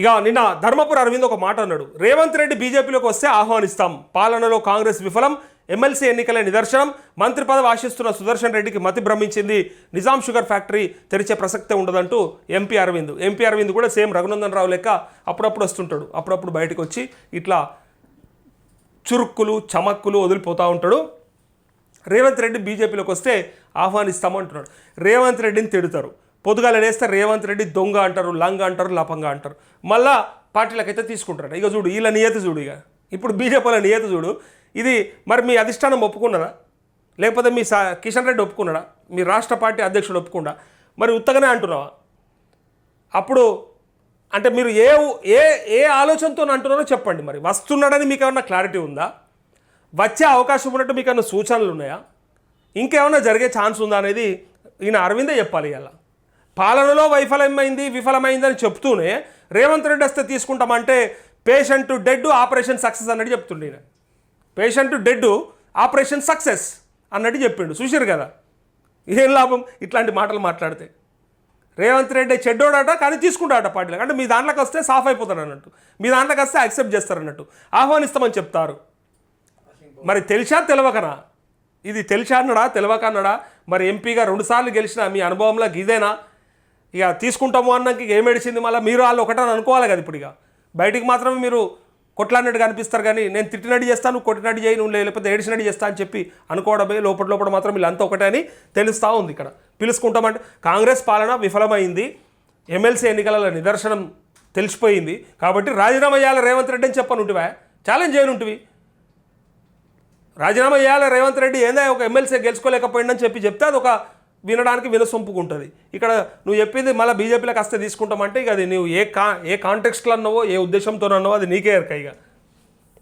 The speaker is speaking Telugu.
ఇక నిన్న ధర్మపుర అరవింద్ ఒక మాట అన్నాడు. రేవంత్ రెడ్డి బీజేపీలోకి వస్తే ఆహ్వానిస్తాం. పాలనలో కాంగ్రెస్ విఫలం ఎమ్మెల్సీ ఎన్నికల నిదర్శనం మంత్రి పదవి ఆశిస్తున్న సుదర్శన్ రెడ్డికి మతి భ్రమించింది నిజాం షుగర్ ఫ్యాక్టరీ తెరిచే ప్రసక్తే ఉండదంటూ ఎంపీ అరవింద్. ఎంపీ అరవింద్ కూడా సేమ్ రఘునందన్ రావు లెక్క అప్పుడప్పుడు వస్తుంటాడు. అప్పుడప్పుడు బయటకు వచ్చి ఇట్లా చురుక్కులు చమక్కులు వదిలిపోతూ ఉంటాడు. రేవంత్ రెడ్డి బీజేపీలోకి వస్తే ఆహ్వానిస్తామంటున్నాడు. రేవంత్ రెడ్డిని తిడతారు. పొద్దుగాల లేస్తే రేవంత్ రెడ్డి దొంగ అంటారు లంగ అంటారు లపంగా అంటారు. మళ్ళా పార్టీలకైతే తీసుకుంటారు ఇక చూడు వీళ్ళ నియతి చూడు ఇక. ఇప్పుడు బీజేపీల నియతి చూడు. ఇది మరి మీ అధిష్టానం ఒప్పుకున్నదా లేకపోతే మీ సా కిషన్ రెడ్డి ఒప్పుకున్నాడా? మీ రాష్ట్ర పార్టీ అధ్యక్షుడు ఒప్పుకుండా? మరి ఉత్తగానే అంటున్నావా? అప్పుడు అంటే మీరు ఏ ఏ ఏ ఆలోచనతో అంటున్నారో చెప్పండి మరి. వస్తున్నాడని మీకు ఏమన్నా క్లారిటీ ఉందా? వచ్చే అవకాశం ఉన్నట్టు మీకు ఏమైనా సూచనలు ఉన్నాయా? ఇంకేమైనా జరిగే ఛాన్స్ ఉందా అనేది ఈయన అరవిందే చెప్పాలి ఇలా పాలనలో వైఫల్యమైంది విఫలమైందని చెప్తూనే రేవంత్ రెడ్డి వస్తే తీసుకుంటామంటే పేషెంట్ డెడ్ ఆపరేషన్ సక్సెస్ అన్నట్టు చెప్తుండే పేషెంట్ డెడ్ ఆపరేషన్ సక్సెస్ అన్నట్టు చెప్పిండు. చూసారు కదా? ఏం లాభం ఇట్లాంటి మాటలు మాట్లాడితే? రేవంత్ రెడ్డి చెడ్డోడట కానీ తీసుకుంటాడట పార్టీలకు. అంటే మీ దాంట్లోకి వస్తే సాఫ్ అయిపోతాడు అన్నట్టు. మీ దాంట్లోకి వస్తే యాక్సెప్ట్ చేస్తారు అన్నట్టు. ఆహ్వానిస్తామని చెప్తారు. మరి తెలిసా తెలవకనా? ఇది తెలిసా అన్నడా? తెలవక అన్నడా మరి ఎంపీగా రెండుసార్లు గెలిచిన మీ అనుభవంలో ఇదేనా? ఇక తీసుకుంటాము అన్నాక ఏం ఏడిచింది? మళ్ళీ మీరు వాళ్ళు ఒకటని అనుకోవాలి కదా ఇప్పుడు ఇక. బయటికి మాత్రమే మీరు కొట్లాడినట్టు కనిపిస్తారు కానీ నేను తిట్టినట్టు చేస్తాను కొట్టినట్టు చేయి నువ్వు లేకపోతే ఏడిచినట్టు చేస్తా అని చెప్పి అనుకోవడమే లోపల లోపల మాత్రం వీళ్ళంతా ఒకటే అని తెలుస్తూ ఉంది ఇక్కడ. పిలుచుకుంటామంటే కాంగ్రెస్ పాలన విఫలమైంది. ఎమ్మెల్సీ ఎన్నికల నిదర్శనం తెలిసిపోయింది. కాబట్టి రాజీనామా చేయాలి రేవంత్ రెడ్డి అని చెప్పనుంటివా ఛాలెంజ్ చేయనుంటివి రాజీనామా చేయాలి రేవంత్ రెడ్డి ఏందా ఒక ఎమ్మెల్సీ గెలుచుకోలేకపోయిందని చెప్పి చెప్తే అది ఒక వినడానికి వినసొంపుకుంటుంది ఇక్కడ నువ్వు చెప్పింది మళ్ళీ బీజేపీలోకి వస్తే తీసుకుంటామంటే ఇక అది నువ్వు ఏ కా ఏ కాంటెక్స్ట్లో అన్నావో ఏ ఉద్దేశంతో అన్నావో అది నీకే ఎరక ఇక.